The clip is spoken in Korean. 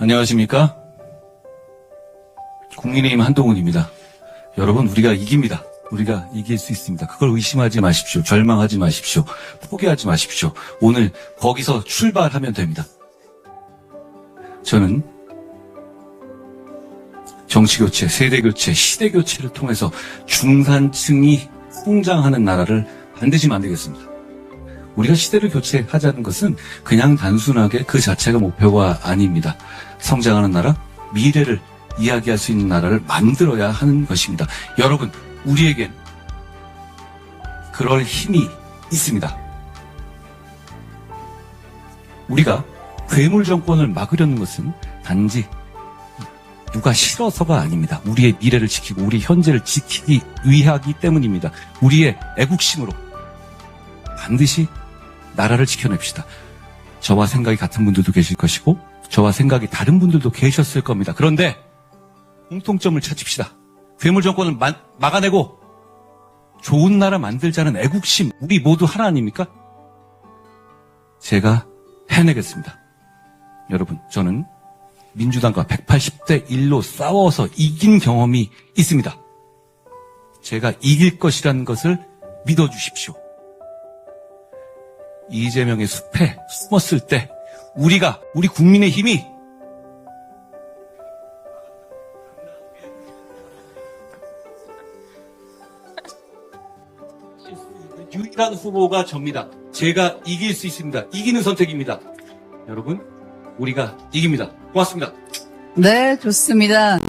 안녕하십니까? 국민의힘 한동훈입니다. 여러분, 우리가 이깁니다. 우리가 이길 수 있습니다. 그걸 의심하지 마십시오. 절망하지 마십시오. 포기하지 마십시오. 오늘 거기서 출발하면 됩니다. 저는 정치교체, 세대교체, 시대교체를 통해서 중산층이 성장하는 나라를 반드시 만들겠습니다. 우리가 시대를 교체하자는 것은 그냥 단순하게 그 자체가 목표가 아닙니다. 성장하는 나라, 미래를 이야기할 수 있는 나라를 만들어야 하는 것입니다. 여러분, 우리에겐 그럴 힘이 있습니다. 우리가 괴물 정권을 막으려는 것은 단지 누가 싫어서가 아닙니다. 우리의 미래를 지키고 우리 현재를 지키기 위하기 때문입니다. 우리의 애국심으로 반드시 나라를 지켜냅시다. 저와 생각이 같은 분들도 계실 것이고 저와 생각이 다른 분들도 계셨을 겁니다. 그런데 공통점을 찾읍시다. 괴물 정권을 마- 막아내고 좋은 나라 만들자는 애국심 우리 모두 하나 아닙니까? 제가 해내겠습니다. 여러분 저는 민주당과 180대 1로 싸워서 이긴 경험이 있습니다. 제가 이길 것이라는 것을 믿어주십시오. 이재명의 숲에 숨었을 때 우리가 우리 국민의 힘이 유일한 후보가 접니다. 제가 이길 수 있습니다. 이기는 선택입니다. 여러분, 우리가 이깁니다. 고맙습니다. 네, 좋습니다.